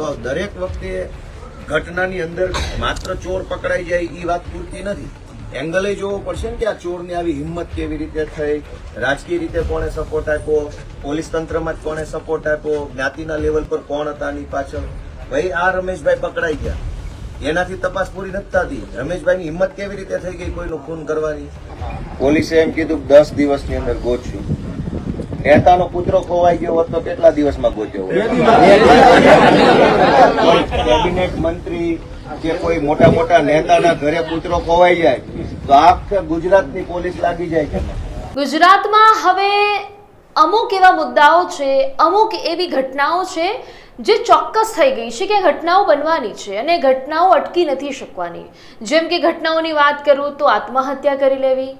તો દરેક વખતે ઘટનાની અંદર માત્ર ચોર પકડાઈ જાય એ વાત પૂરતી નથી. એંગલે જોવો પડશે ને કે આ ચોરને આવી હિંમત કેવી રીતે થઈ, રાજકીય રીતે કોણે સપોર્ટ આપ્યો, પોલીસ તંત્રમાં કોણે સપોર્ટ આપ્યો, જ્ઞાતિના લેવલ પર કોણ હતા આની પાછળ. ભાઈ, આ રમેશભાઈ પકડાઈ ગયા. એનાથી તપાસ પૂરી નથી થતી. રમેશભાઈની હિંમત કેવી રીતે થઈ ગઈ કોઈનું ખૂન કરવાની? પોલીસે એમ કીધું દસ દિવસની અંદર ગોતશું. નેતાનો પુત્ર ખોવાઈ ગયો હોત તો કેટલા દિવસમાં ગોત્યો? કેબિનેટ મંત્રી કે કોઈ મોટા મોટા નેતાના ઘરે પુત્રો ખોવાઈ જાય તો આખા ગુજરાતની પોલીસ લાગી જાય છે. ગુજરાતમાં હવે અમુક એવા મુદ્દાઓ છે અમુક એવી ઘટનાઓ છે જે ચોક્કસ થઈ ગઈ છે કે ઘટનાઓ બનવાની છે અને ઘટનાઓ અટકી નથી શકવાની. જેમ કે ઘટનાઓની વાત કરું તો આત્મહત્યા કરી લેવી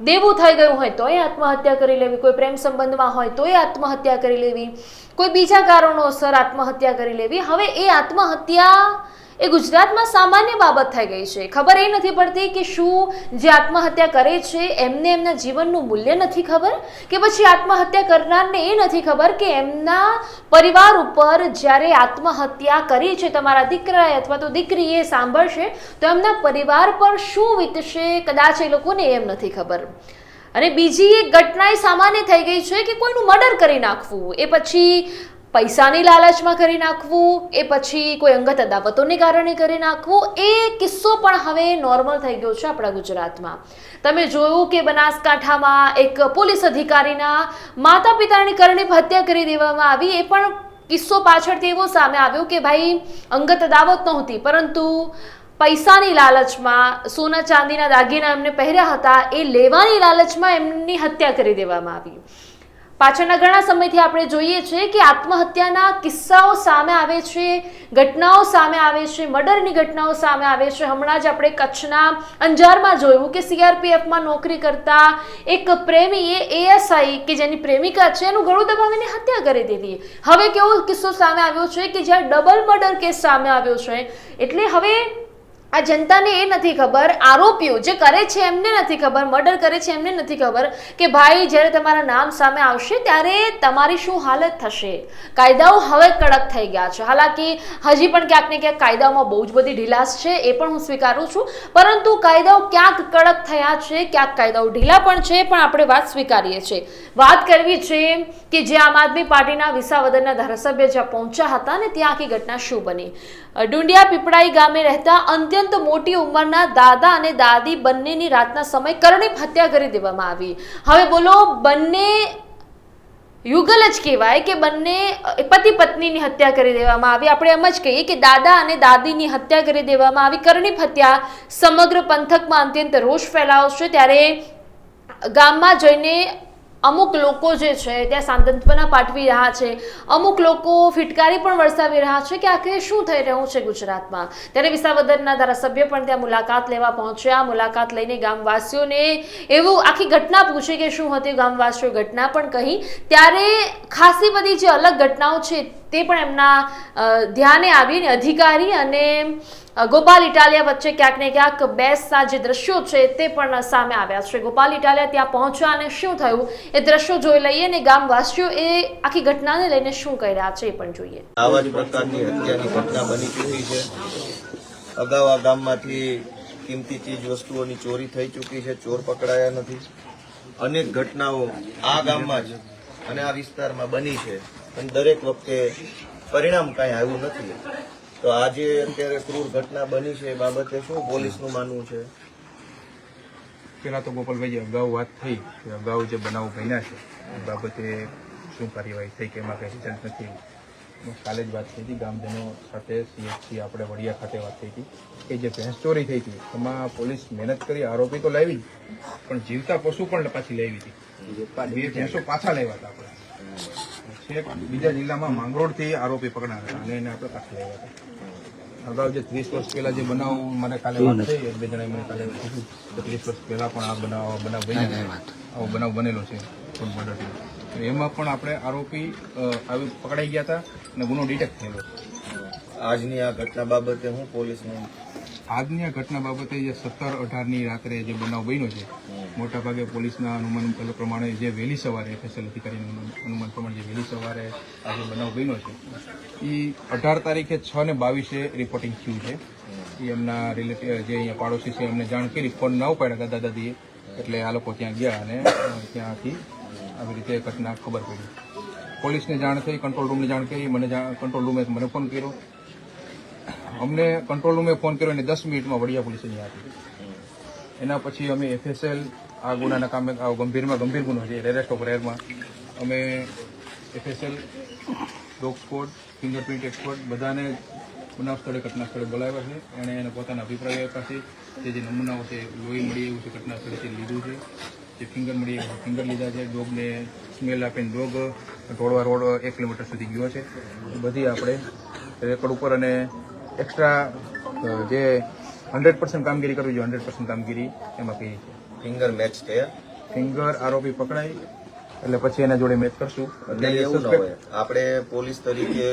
દેવું થઈ ગયું હોય તોય આત્મહત્યા કરી લેવી, કોઈ પ્રેમ સંબંધમાં હોય તોય આત્મહત્યા કરી લેવી, કોઈ બીજા કારણોસર આત્મહત્યા કરી લેવી. હવે એ આત્મહત્યા એ ગુજરાતમાં સામાન્ય બાબત થઈ ગઈ છે. ખબર એ નથી પડતી કે શું જે આત્મહત્યા કરે છે, એમને એમના જીવનનું મૂલ્ય નથી ખબર? કે પછી આત્મહત્યા કરનારને એ નથી ખબર કે એમના પરિવાર ઉપર જ્યારે આત્મહત્યા કરી છે તમારા દીકરાએ અથવા તો દીકરીએ સાંભળશે, તો એમના પરિવાર પર શું વીતશે કદાચ એ લોકોને એમ નથી ખબર. અને બીજી એક ઘટના એ સામાન્ય થઈ ગઈ છે કે કોઈનું મર્ડર કરી નાખવું. એ પછી પૈસાની લાલચમાં કરી નાખવું, એ પછી કોઈ અંગત અદાવતોને કારણે કરી નાખવું, એ કિસ્સો પણ હવે નોર્મલ થઈ ગયો છે આપણા ગુજરાતમાં. તમે જોયું કે બનાસકાંઠામાં એક પોલીસ અધિકારીના માતા પિતાની કરણી હત્યા કરી દેવામાં આવી, એ પણ કિસ્સો પાછળથી એવો સામે આવ્યો કે ભાઈ, અંગત અદાવત નહોતી, પરંતુ પૈસાની લાલચમાં, સોના ચાંદીના દાગીના એમને પહેર્યા હતા, એ લેવાની લાલચમાં એમની હત્યા કરી દેવામાં આવી. પાછળના ઘણા સમયથી આપણે જોઈએ છીએ કે આત્મહત્યાના કિસ્સાઓ સામે આવે છે, ઘટનાઓ સામે આવે છે, મર્ડરની ઘટનાઓ સામે આવે છે. હમણાં જ આપણે કચ્છના અંજારમાં જોયું કે સીઆરપીએફમાં નોકરી કરતા એક પ્રેમીએ એએસઆઈ કે જેની પ્રેમિકા છે એનું ગળું દબાવીને હત્યા કરી દીધી. હવે કેવો કિસ્સો સામે આવ્યો છે કે જ્યાં ડબલ મર્ડર કેસ સામે આવ્યો છે. એટલે હવે આ જનતાને એ નથી ખબર, આરોપીઓ જે કરે છે એમને નથી ખબર, મર્ડર કરે છે એમને નથી ખબર કે ભાઈ જ્યારે તમારા નામ સામે આવશે ત્યારે તમારી શું હાલત થશે. કાયદાઓ હવે કડક થઈ ગયા છે. હાલાકી હજી પણ ક્યાંક ને ક્યાંક કાયદાઓમાં બહુ જ બધી ઢીલાસ છે, એ પણ હું સ્વીકારું છું. પરંતુ કાયદાઓ ક્યાંક કડક થયા છે, ક્યાંક કાયદાઓ ઢીલા પણ છે, પણ આપણે વાત સ્વીકારીએ છીએ. વાત કરવી છે કે જે આમ આદમી પાર્ટીના વિસાવદરના ધારાસભ્ય જ્યાં પહોંચ્યા હતા ને ત્યાં આખી ઘટના શું બની. ડુંડિયા પીપળાઈ ગામે રહેતા અત્યંત મોટી ઉંમરના દાદા અને દાદી બંનેની રાતના સમય કરણી હત્યા કરી દેવામાં આવી. હવે બોલો, બંને યુગલ જ કહેવાય કે બંને પતિ પત્નીની હત્યા કરી દેવામાં આવી. આપણે એમ જ કહીએ કે દાદા અને દાદીની હત્યા કરી દેવામાં આવી. કરણી હત્યા સમગ્ર પંથકમાં અત્યંત રોષ ફેલાવશે. ત્યારે ગામમાં જઈને અમુક લોકો જે છે ત્યાં સાંતંત્વના પાઠવી રહ્યા છે. અમુક લોકો ફિટકારી પણ વરસાવી રહ્યા છે કે આખરે શું થઈ રહ્યું છે ગુજરાતમાં? ત્યારે વિસાવદરના ધારાસભ્ય પણ ત્યાં મુલાકાત લેવા પહોંચ્યા. મુલાકાત લઈને ગામવાસીઓને એવું આખી ઘટના પૂછી કે શું હતી, ગામવાસીઓ ઘટના પણ કહી. ત્યારે ખાસી બધી જે અલગ ઘટનાઓ છે તે પણ એમના ધ્યાને આવીને અધિકારી અને ગોપાલ ઇટાલિયા વચ્ચે ક્યાંક ને ક્યાંક બેસના જે દ્રશ્યો છે તે પણ સામે આવ્યા છે. ગોપાલ ઇટાલિયા ત્યાં પહોંચ્યા અને શું થયું? એ દ્રશ્યો જોઈ લઈએ અને ગામવાસીઓ એ આખી ઘટનાને લઈને શું કહી રહ્યા છે એ પણ જોઈએ. આવા જ પ્રકારની હત્યાની ઘટના બની ચૂકી છે. અગાઉ આ ગામમાંથી કિંમતી ચીજ વસ્તુઓની ચોરી થઈ ચૂકી છે, ચોર પકડાયા નથી. અનેક ઘટનાઓ આ ગામમાં જ અને આ વિસ્તારમાં બની છે. અને દરેક વખતે પરિણામ કાંઈ આવ્યું નથી. તો આજે અત્યારે ક્રૂર ઘટના બની છે એ બાબતે શું પોલીસનું માનવું છે? પેલા તો ગોપાલભાઈ અગાઉ વાત થઈ કે અગાઉ જે બનાવ બન્યા છે એ બાબતે શું કાર્યવાહી થઈ કે એમાં કંઈ રિઝલ્ટ નથી. કાલે જ વાત થઈ હતી ગામજનો સાથે સીએચસી આપણે વડિયા ખાતે વાત થઈ હતી. કે જે ભેંસ ચોરી થઈ હતી એમાં પોલીસ મહેનત કરી આરોપી તો લાવી પણ જીવતા પશુ પણ પાછી લાવી હતી. બે ભેંસો પાછા લાવ્યા હતા આપણે. છેક બીજા જિલ્લામાં માંગરોળથી આરોપી પકડાયા હતા. અને એને આપણે પાછા લાવ્યા હતા. અગાઉ જે ત્રીસ વર્ષ પહેલા જે બનાવ મને કાલે વાત થઈ બે જણાએ મને કાલે ત્રીસ વર્ષ પહેલા પણ આ બનાવ બનાવ બની છે. આવો બનાવ બનેલો છે ફૂડ મર્ડરનો એમાં પણ આપણે આરોપી આવી પકડાઈ ગયા હતા અને ગુનો ડિટેક્ટ થયેલો આજની આ ઘટના બાબતે હું પોલીસનું આજની આ ઘટના બાબતે જે સત્તર અઢારની રાત્રે જે બનાવ બન્યો છે, મોટાભાગે પોલીસના અનુમાન પ્રમાણે જે વહેલી સવારે એફએસએલ અધિકારીનું અનુમાન- પ્રમાણે જે વહેલી સવારે આ જે બનાવ બન્યો છે એ અઢાર તારીખે છ ને બાવીસે રિપોર્ટિંગ થયું છે. એ એમના રિલેટિવ જે અહીંયા પાડોશી છે, એમને જાણ કરી, ફોન ના ઉપાડ્યા દાદા દાદીએ એટલે આ લોકો ત્યાં ગયા અને ત્યાંથી આવી રીતે ઘટના ખબર પડી. પોલીસને જાણ થઈ કંટ્રોલ રૂમને જાણ કરી, મને કંટ્રોલ રૂમે મને ફોન કર્યો. અમને કંટ્રોલ રૂમે ફોન કર્યો અને દસ મિનિટમાં વડિયા પોલીસ નહીં આપી એના પછી અમે એફએસએલ આ ગુનાના કામે ગંભીરમાં ગંભીર ગુનો છે રેરેસ્ટ ઓફ રેરમાં અમે FSL dog squad fingerprint expert બધાને ગુના સ્થળે, ઘટના સ્થળે બોલાવ્યા છે. એણે એને પોતાના અભિપ્રાય આપ્યા છે. જે જે નમૂનાઓ છે, લોહી મળી એવું છે, ઘટના સ્થળેથી લીધું છે. જે ફિંગર મળી ફિંગર લીધા છે. ડોગને સ્મેલ આપીને ડોગ ઢોળવા રોડ એક કિલોમીટર સુધી ગયો છે. બધી આપણે રેકોર્ડ ઉપર અને એક્સ્ટ્રા જે હંડ્રેડ પર્સન્ટ કામગીરી કરવી જોઈએ હંડ્રેડ પર્સન્ટ કામગીરી એમાં કહી છે ફિંગર મેચ થયા ફિંગર આરોપી પકડાય એટલે પછી એના જોડે મેચ કરશું. આપણે પોલીસ તરીકે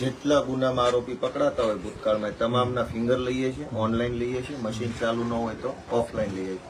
જેટલા ગુનામાં આરોપી પકડાતા હોય ભૂતકાળમાં તમામના ફિંગર લઈએ છીએ ઓનલાઈન લઈએ છીએ મશીન ચાલુ ન હોય તો ઓફલાઈન લઈએ છીએ.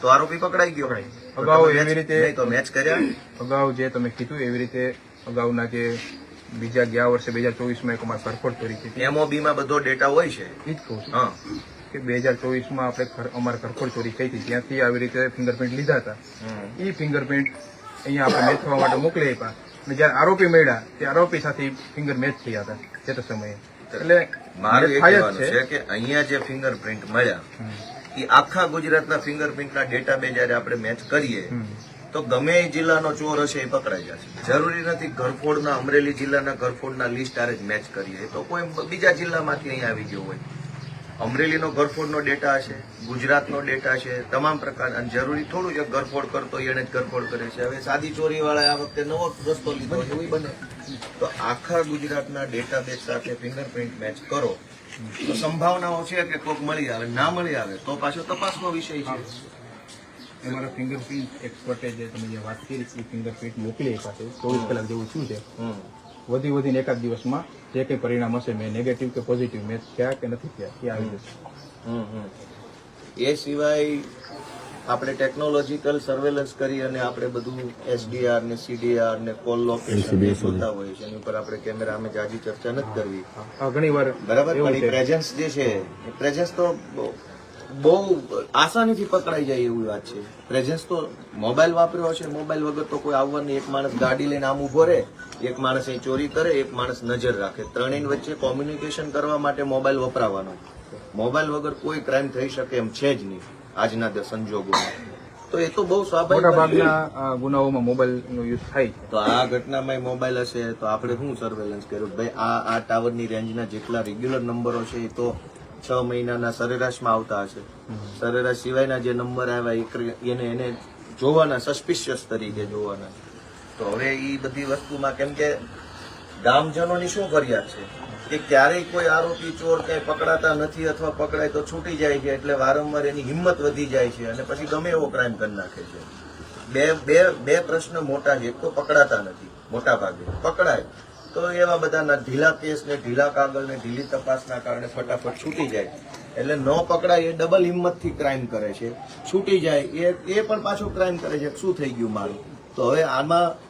તો આરોપી પકડાઈ ગયો અગાઉ એવી રીતે- તો મેચ કર્યા. અગાઉ જે તમે કીધું એવી રીતે અગાઉના જે બીજા ગયા વર્ષે બે હજાર ચોવીસમાં એક અમારે સરફોડ ચોરી હતી. એમઓબી માં બધો ડેટા હોય છે. એ જ કહું છું. હા. કે બે હજાર ચોવીસમાં આપણે અમારે કરખોડ ચોરી થઈ હતી. ત્યાંથી આવી રીતે ફિંગરપ્રિન્ટ લીધા હતા. એ ફિંગરપ્રિન્ટ અહીંયા આપણે મેચ થવા માટે મોકલી આપ્યા. અને જ્યારે આરોપી મળ્યા તે આરોપી સાથે ફિંગર મેચ થયા હતા તે સમયે. એટલે મારું એ કહેવાનું છે. કે અહીંયા જે ફિંગરપ્રિન્ટ મળ્યા. એ આખા ગુજરાતના ફિંગરપ્રિન્ટના ડેટાબેઝ જયારે આપણે મેચ કરીએ તો ગમે એ જિલ્લાનો ચોર હશે એ પકડાઈ જશે. જરૂરી નથી ઘરફોડના અમરેલી જિલ્લાના ઘરફોડના લિસ્ટ આરે જ મેચ કરીએ. તો કોઈ બીજા જિલ્લામાંથી અહીં આવી ગયો હોય. અમરેલીનો ઘરફોડનો ડેટા હશે ગુજરાતનો ડેટા છે તમામ પ્રકાર અને જરૂરી થોડું છે ઘરફોડ કરતો હોય એને જ ઘરફોડ કરે છે. હવે સાદી ચોરી વાળા આ વખતે નવો રસ્તો લીધો એવું બને. તો આખા ગુજરાતના ડેટાબેઝ સાથે ફિંગરપ્રિન્ટ મેચ કરો. તો સંભાવનાઓ છે કે કોઈક મળી આવે ના મળી આવે તો પાછો તપાસનો વિષય છે. અમારા ફિંગરપ્રિન્ટ એક્સપર્ટે જે તમે જે વાત કરી એ ફિંગરપ્રિન્ટ મોકલી એક છે. ચોવીસ કલાક જેવું શું છે. વધી વધીને એકાદ દિવસમાં જે કંઈ પરિણામ હશે મેં નેગેટિવ કે પોઝિટિવ મેં થયા કે નથી થયા એ આવી જશે. એ સિવાય આપણે ટેકનોલોજીકલ સર્વેલન્સ કરી અને આપણે બધું એસડીઆર ને સીડીઆર ને કોલ લોકેશન જોતા હોઈએ છીએ. એની ઉપર આપણે કેમેરા અમે જાજી ચર્ચા નથી કરવી. ઘણી વાર બરાબર? પણ પ્રેઝન્સ જે છે એ પ્રેઝન્સ તો બહુ- બહુ આસાનીથી પકડાઈ જાય એવી વાત છે. પ્રેઝન્સ તો મોબાઈલ વાપર્યો હશે મોબાઈલ વગર તો કોઈ આવવાની એક માણસ ગાડી લઈને આમ ઊભો રહે એક માણસ અહીં ચોરી કરે એક માણસ નજર રાખે. ત્રણેય વચ્ચે કોમ્યુનિકેશન કરવા માટે મોબાઈલ વપરાવાનો. મોબાઈલ વગર કોઈ ક્રાઇમ થઈ શકે એમ છે જ નહીં. આજના સંજોગોમાં. તો એ તો બહુ સ્વાભાવિક ભાગના આ ગુનાઓમાં મોબાઈલનો યુઝ થાય છે. તો આ ઘટનામાં મોબાઈલ હશે તો આપણે શું સર્વેલન્સ કર્યું? ભાઈ આ આ ટાવરની રેન્જના જેટલા રેગ્યુલર નંબરો છે એ તો છ મહિનાના સરેરાશમાં આવતા હશે. સરેરાશ સિવાયના જે નંબર આવ્યા એને એને જોવાના સસ્પિશિયસ તરીકે જોવાના. તો હવે એ બધી વસ્તુમાં કેમ કે ગામજનોની શું ફરિયાદ છે? કે ક્યારેય કોઈ આરોપી ચોર ક્યાંય પકડાતા નથી અથવા પકડાય તો છૂટી જાય છે એટલે વારંવાર એની હિંમત વધી જાય છે અને પછી ગમે એવો ક્રાઇમ કરી નાખે છે. બે બે બે પ્રશ્ન મોટા છે. એક તો પકડાતા નથી, મોટા ભાગે. પકડાય. તો એવા બધાના ઢીલા કેસ ને ઢીલા કાગળ ને ઢીલી તપાસના કારણે ફટાફટ છૂટી જાય. એટલે ન પકડાય એ ડબલ હિંમતથી ક્રાઇમ કરે છે. છૂટી જાય એ એ પણ પાછો ક્રાઇમ કરે છે. શું થઈ ગયું મારું? તો હવે આમાં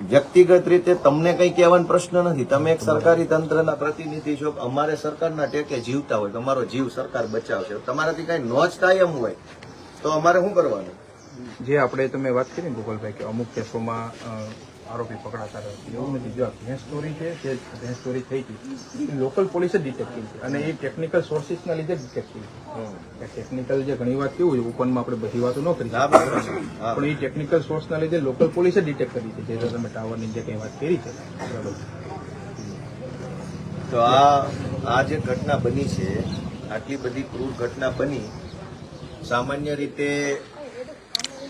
વ્યક્તિગત રીતે તમને કઈ કહેવાનો પ્રશ્ન નથી. તમે એક સરકારી તંત્રના પ્રતિનિધિ છો, અમારે સરકારના ટેકે જીવતા હોય, તમારો જીવ સરકાર બચાવશે. તમારાથી કઈ નો જ કાયમ હોય, તો અમારે શું કરવાનું? જે આપણે તમે વાત કરી ગોપાલભાઈ, કે અમુક કેસોમાં આરોપી પકડાતા રહ્યો એવું નથી. જો આ ભેંસ સ્ટોરી છે જે ભેંસ સ્ટોરી થઈ હતી લોકલ પોલીસે ડિટેક્ટ કરી છે અને એ ટેકનિકલ સોર્સિસના લીધે ડિટેક્ટ કરી છે ટેકનિકલ જે ઘણી વાત કેવું છે ઓપનમાં આપણે બધી વાતો ન કરી. પણ એ ટેકનિકલ સોર્સના લીધે લોકલ પોલીસે ડિટેક્ટ કરી છે. જે તમે ટાવરની જે કંઈ વાત કરી છે. તો આ આ જે ઘટના બની છે આટલી બધી ક્રૂર ઘટના બની સામાન્ય રીતે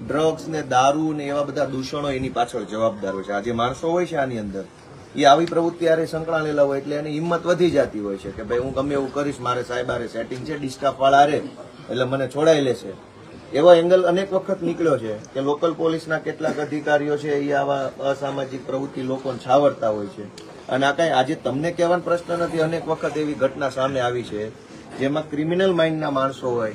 ડ્રગ્સ ને દારૂ ને એવા બધા દૂષણો એની પાછળ જવાબદાર હોય છે. આ જે માણસો હોય છે આની અંદર, એ આવી પ્રવૃત્તિ આરે સંકળાયેલા હોય એટલે એની હિંમત વધી જતી હોય છે કે ભાઈ હું ગમે એવું કરીશ, મારે સાહેબ આરે સેટિંગ છે ડિસ્ટાફ વાળા રે એટલે મને છોડાઈ લેશે. એવો એંગલ અનેક વખત નીકળ્યો છે કે લોકલ પોલીસના કેટલાક અધિકારીઓ છે, એ આવા અસામાજિક પ્રવૃત્તિ લોકોને છાવરતા હોય છે. અને આ કઈ આજે તમને કહેવાનો પ્રશ્ન નથી, અનેક વખત એવી ઘટના સામે આવી છે જેમાં ક્રિમિનલ માઇન્ડના માણસો હોય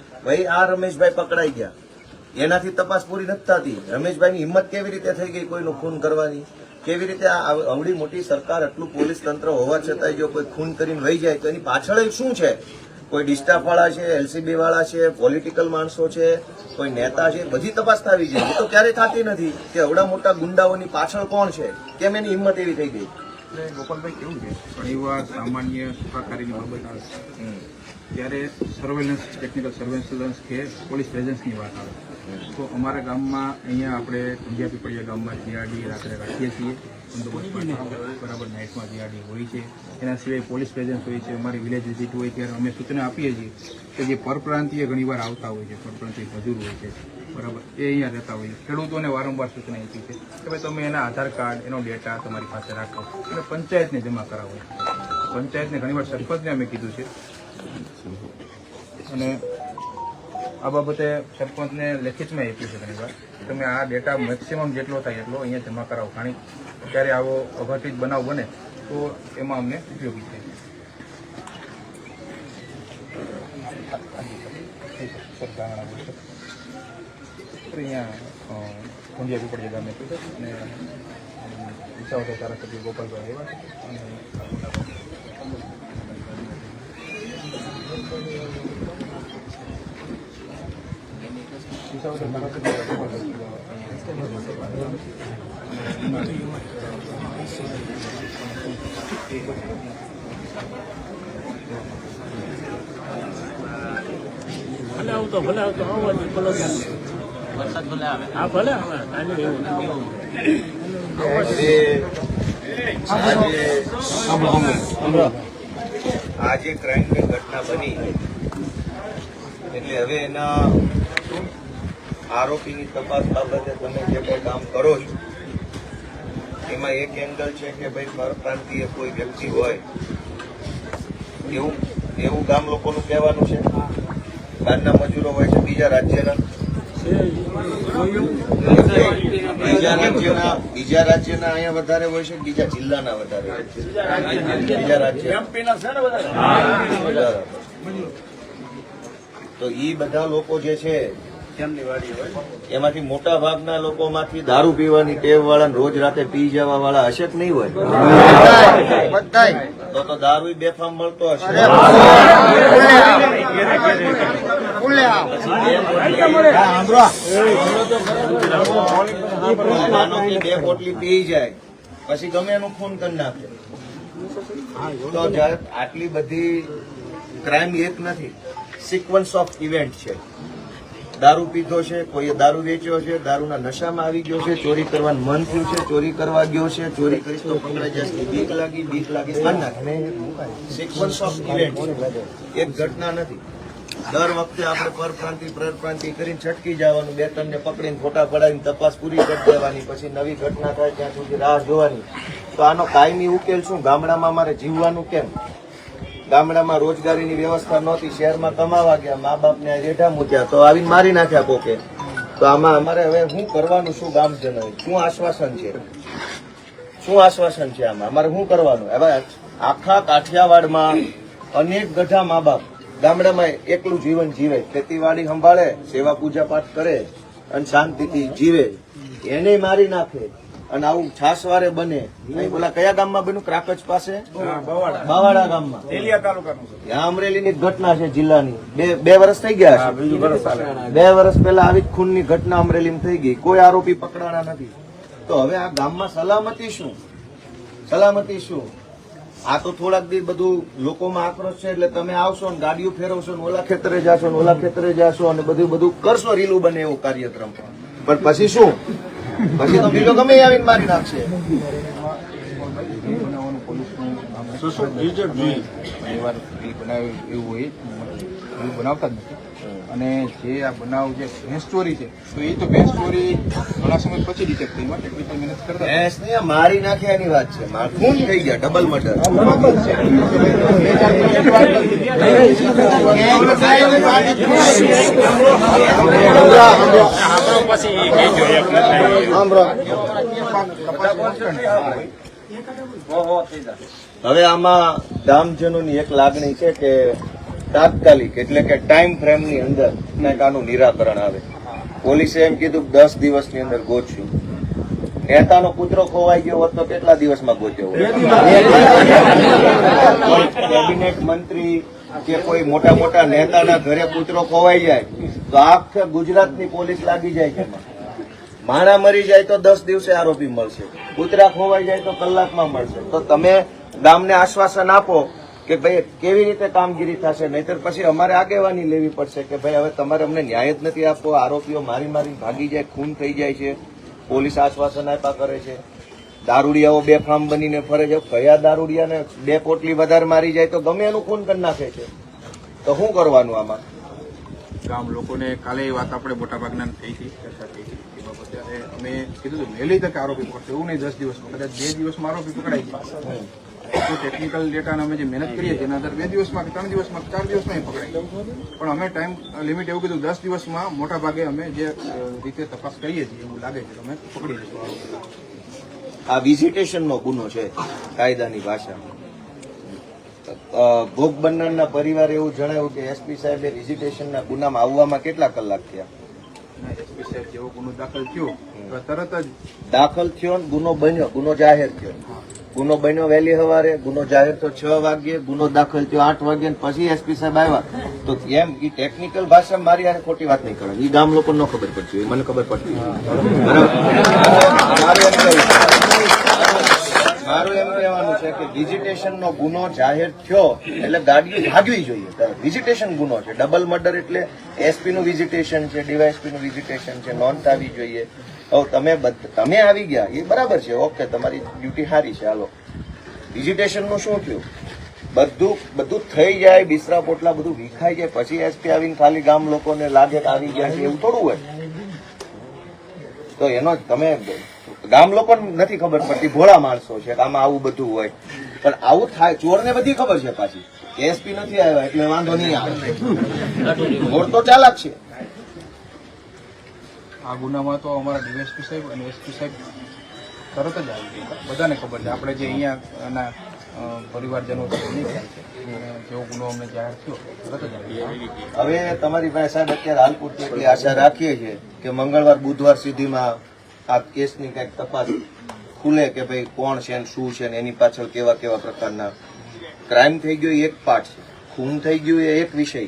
ભાઈ, આ રમેશભાઈ પકડાઈ ગયા. એનાથી તપાસ પૂરી નથી થતી. રમેશભાઈની હિંમત કેવી રીતે થઈ ગઈ કોઈનું ખૂન કરવાની? કેવી રીતે આ અવડી મોટી સરકાર આટલું પોલીસ તંત્ર હોવા છતાંય જો કોઈ ખૂન કરીને વહી જાય, તો એની પાછળ શું છે? કોઈ ડિસ્ટાફ વાળા છે, એલસીબી વાળા છે, પોલિટિકલ માણસો છે, કોઈ નેતા છે, બધી તપાસ થવી જોઈએ. તો ક્યારેય થતી નથી કે અવડા મોટા ગુંડાઓની પાછળ કોણ છે? કેમ એની હિંમત એવી થઈ ગઈ? એટલે ગોપાલભાઈ કેવું છે? ઘણીવાર સામાન્ય સુખાકારીની બાબત આવે છે. ત્યારે સર્વેલન્સ ટેકનિકલ સર્વેલન્સ કે પોલીસ પ્રેઝન્સની વાત આવે. તો અમારા ગામમાં અહીંયા આપણે પંજાબી પીપળિયા ગામમાં જીઆરડી રાત્રે રાખીએ છીએ. બરાબર નાઇટમાં જીઆરડી હોય છે. એના સિવાય પોલીસ પ્રેઝન્સ હોય છે. અમારી વિલેજ વિઝિટ હોય ત્યારે અમે સૂચના આપીએ છીએ કે જે પરપ્રાંતીય ઘણીવાર આવતા હોય છે. પરપ્રાંતીય મજૂર હોય છે. બરાબર. એ અહીંયા રહેતા છે ખેડૂતોને વારંવાર સૂચના આપી છે કે ભાઈ તમે એના આધાર કાર્ડ, એનો ડેટા તમારી પાસે રાખો. એટલે પંચાયતને જમા કરાવો. પંચાયતને ઘણીવાર સરપંચને અમે કીધું છે. અને આ બાબતે સરપંચને લેખિતમાં આપ્યું છે ઘણીવાર તમે આ ડેટા મેક્સિમમ જેટલો થાય એટલો અહીંયા જમા કરાવો. કારણ અત્યારે ત્યારે આવો અઘટિત બનાવ બને તો એમાં અમને ઉપયોગી થાય. સરકારના બોલશે. તો અહીંયા ઊંધિયા પીપળિયા ગામે છે અને વિસાવદર ધારાસભ્ય ગોપાલભાઈ આવ્યા છે અને વિસાવદર ધારાસભ્ય ગોપાલભાઈ ભલે આવતો ભલે આવતો આવવા દે ભલે વરસાદ ભલે આવે. હા ભલે આવે. કાંઈ નહીં એવું આજે આજે ક્રાઇમની ઘટના બની. એટલે હવે એના આરોપીની તપાસ બાબતે તમે જે કોઈ કામ કરો છો એમાં એક એંગલ છે કે ભાઈ પરપ્રાંતિય કોઈ વ્યક્તિ હોય એવું એવું ગામ લોકોનું કહેવાનું છે. બહારના મજૂરો હોય છે બીજા રાજ્યના. બીજા રાજ્યના બીજા રાજ્યના અહીંયા વધારે હોય છે બીજા જિલ્લાના વધારે બીજા રાજ્ય તો ઈ બધા લોકો જે છે એમાંથી મોટા ભાગના લોકોમાંથી દારૂ પીવાની ટેવ વાળા રોજ રાતે પી જવા વાળા હશે કે નહીં હોય? તો તો દારૂ બેફામ મળતો હશે. બે પોટલી પી જાય પછી ગમે એનું ખૂન કરી નાખે તો આટલી બધી ક્રાઇમ એક નથી સિક્વન્સ ઓફ ઇવેન્ટ છે. દારૂ પીધો છે કોઈએ દારૂ વેચ્યો છે, દારૂના નશામાં આવી ગયો છે, ચોરી કરવાનું મન થયું છે, ચોરી કરવા ગયો છે ચોરી કરીશ તો પકડાઈ જશે બીક લાગી બીક લાગી સિક્વન્સ ઓફ ઇવેન્ટ એક ઘટના નથી. દર વખતે આપણે પરપ્રાંતિ પરપ્રાંતિ કરીને છટકી જવાનું, બે ત્રણને પકડીને ફોટા પડાવીને તપાસ પૂરી કરી દેવાની, પછી નવી ઘટના થાય ત્યાં સુધી રાહ જોવાની. તો આનો કાયમી ઉકેલ શું? ગામડામાં મારે જીવવાનું કેમ? ગામડામાં રોજગારીની વ્યવસ્થા નહોતી, શહેરમાં કમાવા ગયા મા બાપને રેઢા મૂક્યા, તો આવીને મારી નાખ્યા કોકે તો આમાં અમારે હવે શું કરવાનું શું ગામજનો શું આશ્વાસન છે? શું આશ્વાસન છે આમાં? અમારે શું કરવાનું? હવે આખા કાઠિયાવાડમાં અનેક ગઢા મા બાપ ગામડામાં એકલું જીવન જીવે ખેતીવાડી સંભાળે સેવા પૂજા પાઠ કરે અને શાંતિથી જીવે. એને મારી નાખે અને આવું છાસવારે બને. બોલા કયા ગામમાં બન્યું? ક્રાકચ પાસે? બાવાડા. ગામમાં. ત્યાં અમરેલીની ની ઘટના છે જિલ્લાની. બે બે વર્ષ થઈ ગયા છે. બે વર્ષ પહેલા આવી ખૂન ખૂનની ઘટના અમરેલી થઈ ગઈ. કોઈ આરોપી પકડાણા નથી. તો હવે આ ગામમાં સલામતી શું? સલામતી શું? આ તો થોડાક દી બધું લોકોમાં આક્રોશ છે એટલે તમે આવશો ને ગાડીઓ ફેરવશો ને ઓલા ખેતરે જાશો ને ઓલા ખેતરે જાશો અને બધું બધું કરશો રીલું બને એવું કાર્યક્રમ. પણ પછી શું? પછી તો બીજો ગમે આવીને મારી નાખશે. બનાવે એવું હોય બનાવતા જ નથી. અને જે આ બનાવ જે ભેંસ ચોરી છે તો એ તો ભેંસ ચોરી ઘણા સમય પછી ડિટેક્ટ થઈ એમાં ટેકનિકલ મહેનત કરતા ભેંસ ને મારી નાખે એની વાત છે. ખૂન થઈ ગયા ડબલ મર્ડર હવે આમાં ગામજનોની એક લાગણી છે કે તાત્કાલિક એટલે કે ટાઈમ ફ્રેમની અંદર આનું નિરાકરણ આવે. પોલીસે એમ કીધું કે દસ દિવસની અંદર ગોતશું. નેતાનો પુત્ર ખોવાઈ ગયો હોત તો કેટલા દિવસમાં ગોત્યો હોત? કેબિનેટ મંત્રી કે કોઈ મોટા મોટા નેતાના ઘરે પુત્રો ખોવાઈ જાય તો આખે ગુજરાતની પોલીસ લાગી જાય છે માણા મરી જાય તો દસ દિવસે આરોપી મળશે. કૂતરા ખોવાઈ જાય તો કલાકમાં મળશે. તો તમે ગામને આશ્વાસન આપો કે ભાઈ કેવી રીતે કામગીરી થશે? નહીતર પછી અમારે આગેવાની લેવી પડશે કે ભાઈ, હવે તમારે અમને ન્યાય જ નથી આપવો. આરોપીઓ મારી મારી ભાગી જાય, ખૂન થઈ જાય છે. પોલીસ આશ્વાસન આપ્યા કરે છે. દારૂડિયાઓ બે ફાર્મ બનીને ફરે છે. કયા દારૂડિયાને બે પોટલી વધારે મારી જાય તો ગમે એનું ખૂન કરી નાખે છે. તો શું કરવાનું આમાં? ગામ લોકોને કાલે એ વાત આપણે મોટાભાગના થઈ હતી, ચર્ચા થઈ હતી. એ બાબતે અમે કીધું હતું, વહેલી તક આરોપી પકડશે. એવું નહીં, દસ દિવસમાં. કદાચ બે દિવસમાં આરોપી પકડાઈ જાય. તો ટેકનિકલ ડેટાને અમે જે મહેનત કરીએ તેના આધારે બે દિવસમાં કે ત્રણ દિવસમાં કે ચાર દિવસમાં એ પકડાઈ પણ અમે ટાઈમ લિમિટ એવું કીધું દસ દિવસમાં મોટા ભાગે અમે જે રીતે તપાસ કરીએ છીએ એવું લાગે છે અમે પકડી લઈશું આ વિઝિટેશનનો ગુનો છે કાયદાની ભાષામાં. ભોગ બનનારના પરિવારે એવું જણાવ્યું કે એસપી સાહેબે વિઝિટેશનના ગુનામાં આવવામાં કેટલા કલાક થયા? એસપી સાહેબ જેવો ગુનો દાખલ થયો દાખલ થયો ગુનો બન્યો, ગુનો જાહેર થયો. ગુનો બન્યો વહેલી સવારે, ગુનો જાહેર થયો છ વાગ્યે, ગુનો દાખલ થયો આઠ વાગ્યે પછી એસપી સાહેબ આવ્યા. તો એમ એ ટેકનિકલ ભાષા મારી આને ખોટી વાત નહીં કરે એ ગામ લોકો ન ખબર પડતી મને ખબર પડતી બરાબર? મારું એમ કહેવાનું છે કે વિઝિટેશન નો ગુનો જાહેર થયો એટલે ગાડી ભાગવી જોઈએ. વિઝિટેશન ગુનો છે. ડબલ મર્ડર એટલે એસપી નું વિઝિટેશન છે ડીવાયએસપી નું વિઝિટેશન છે નોંધ આવી જોઈએ. તમે તમે આવી ગયા. એ બરાબર છે. ઓકે તમારી ડ્યુટી સારી છે. હાલો. વિઝિટેશનનું શું થયું? બધું બધું થઈ જાય બિસરા પોટલા બધું વિખાઈ જાય. પછી એસપી આવીને ખાલી ગામ લોકોને લાગે કે આવી ગયા છે એવું થોડું હોય. તો એનો તમે ગામ લોકો નથી ખબર પડતી ભોળા માણસો છે કે આમાં આવું બધું હોય. પણ આવું થાય ચોરને બધી ખબર છે પાછી. એસપી નથી આવ્યા એટલે વાંધો નહીં આવે. ચોર તો ચાલાક છે. આ ગુનામાં તો અમારા ડીએસપી સાહેબ અને એસપી સાહેબ તરત જ આવી ગયા બધાને ખબર છે. આપણે જે અહીંયા એના પરિવારજનો છે, એની ખ્યાલ છે. જેવો ગુનો અમને જાહેર થયો, તરત જ આવી હવે તમારી પાસે સાહેબ અત્યારે હાલ પૂરતી એટલી આશા રાખીએ છીએ કે મંગળવાર, બુધવાર સુધીમાં આ કેસની કંઈક તપાસ ખુલે કે ભાઈ કોણ છે ને શું છે ને એની પાછળ કેવા કેવા પ્રકારના ક્રાઇમ થઈ ગયો એ એક પાર્ટ છે. ખૂન થઈ ગયું એ એક વિષય.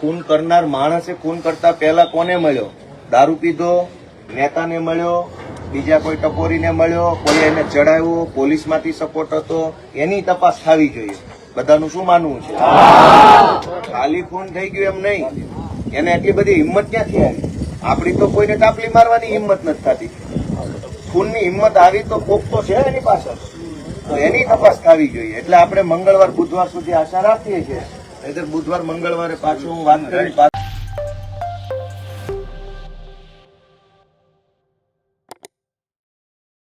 ખૂન કરનાર માણસે ખૂન કરતા પહેલા કોને મળ્યો? દારૂ પીધો, નેતાને મળ્યો, બીજા કોઈ ટપોરીને મળ્યો, કોઈ એને ચડાવ્યો પોલીસમાંથી સપોર્ટ હતો, એની તપાસ થવી જોઈએ. બધાનું શું માનવું છે? ખાલી ખૂન થઈ ગયું એમ નહીં. એને એટલી બધી હિંમત ક્યાંથી આવી? આપણી તો કોઈને ટાપલી મારવાની હિંમત નથી થતી. ખૂનની હિંમત આવી તો કોક તો છે એની પાછળ. તો એની તપાસ થવી જોઈએ. એટલે આપણે મંગળવાર, બુધવાર સુધી આશા રાખીએ છીએ. નહીતર બુધવાર, મંગળવારે પાછું હું વાત કરી